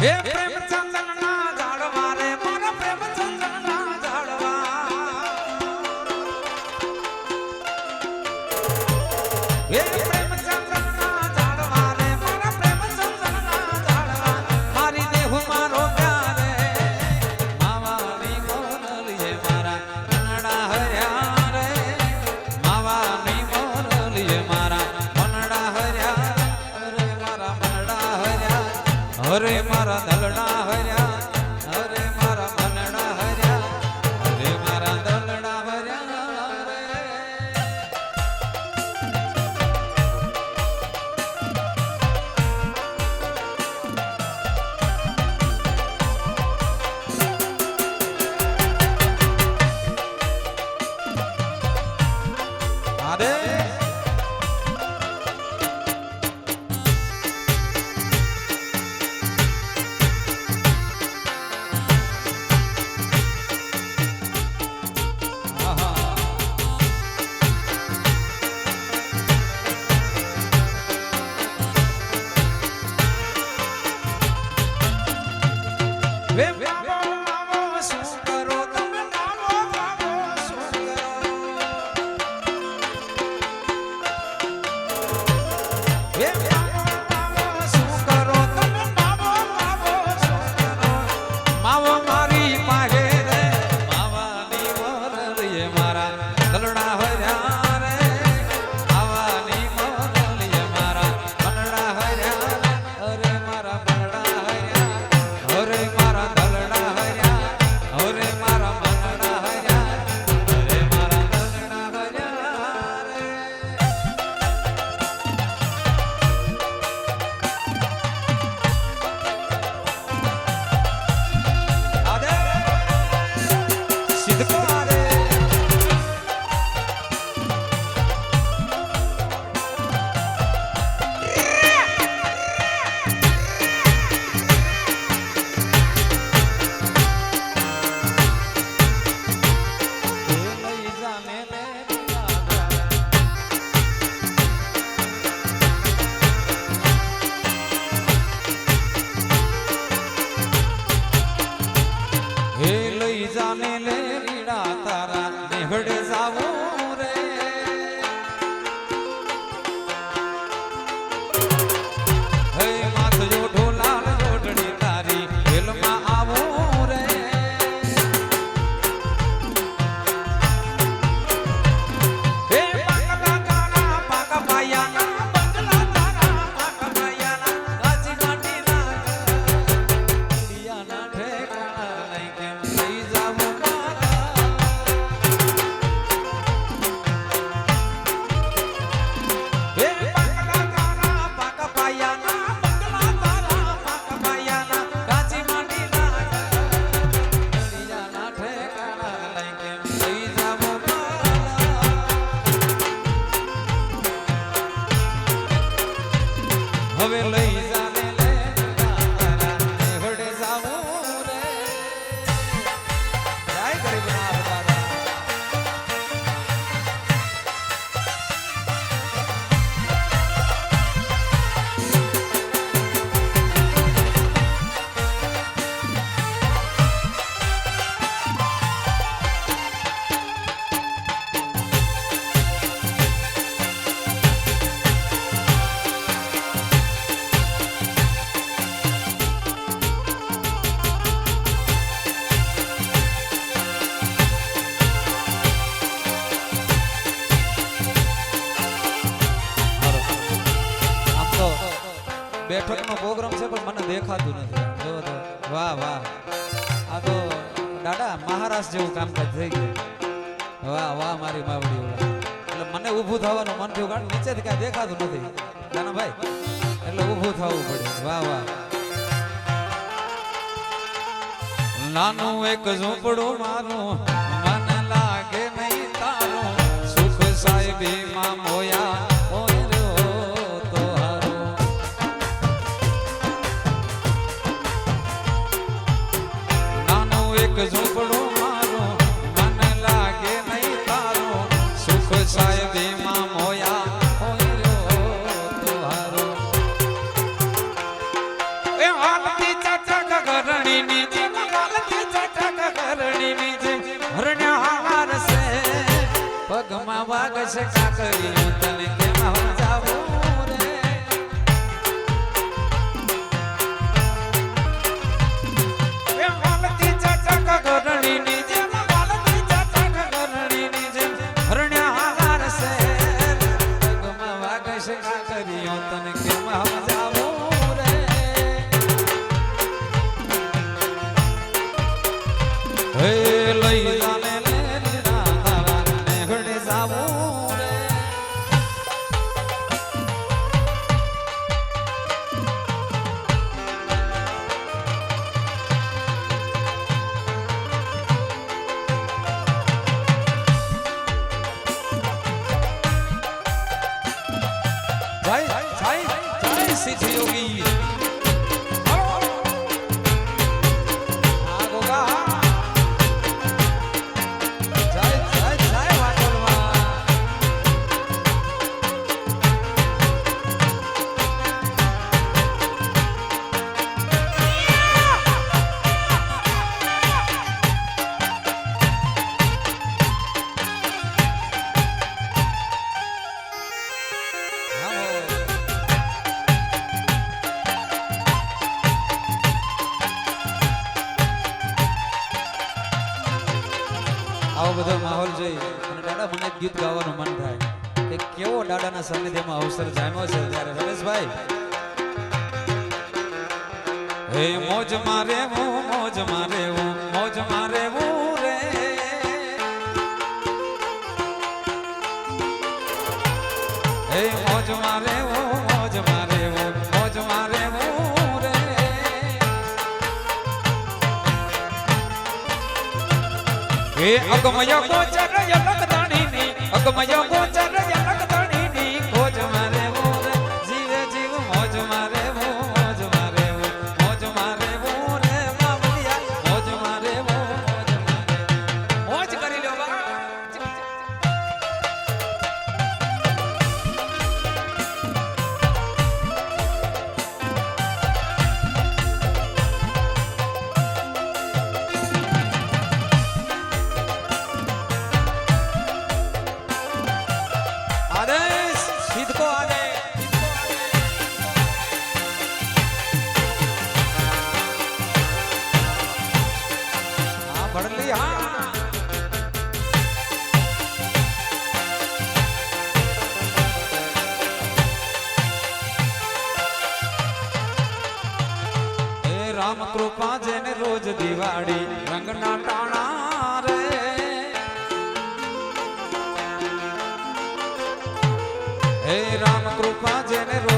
હે પ્રેમચંદ મારા દલડા બેઠકનો પ્રોગ્રામ છે, પણ મને દેખાતું નથી. જો તો, વાહ વાહ. આ તો દાદા મહારાષ્ટ્ર જેવું કામકાજ થઈ ગયું. વાહ વાહ, મારી માવડી એટલે મને ઊભું થવાનું મન થયું, કારણ નીચેથી કાંઈ દેખાતું નથી. નાનાભાઈ એટલે ઊભું થવું પડે વાહ વાહ. નાનું એક ઝૂંપડું મારું, મને લાગે નહીં તારું. સુખ સાહેબી માં મોયા वागस काकरी तन केव्हा जाऊ रे मालतीचा टाका गरणी निजे मालतीचा टाका गरणी निजे हरण्या आगार से वागस काकरी तन केव्हा जाऊ જય જય સિદ્ધ યોગી આવો બધો માહોલ જોઈ અને દાદા, મને ગીત ગાવાનું મન થાય. કે કેવો દાદાના સાનિધ્યમાં અવસર જામ્યો છે ત્યારે રમેશભાઈ? હે, મોજ મારે મોજ મારે મોજ મારે હે અગમય ગોચર યલક દાણીની અગમય ગોચર હે રામ કૃપા જેને રોજ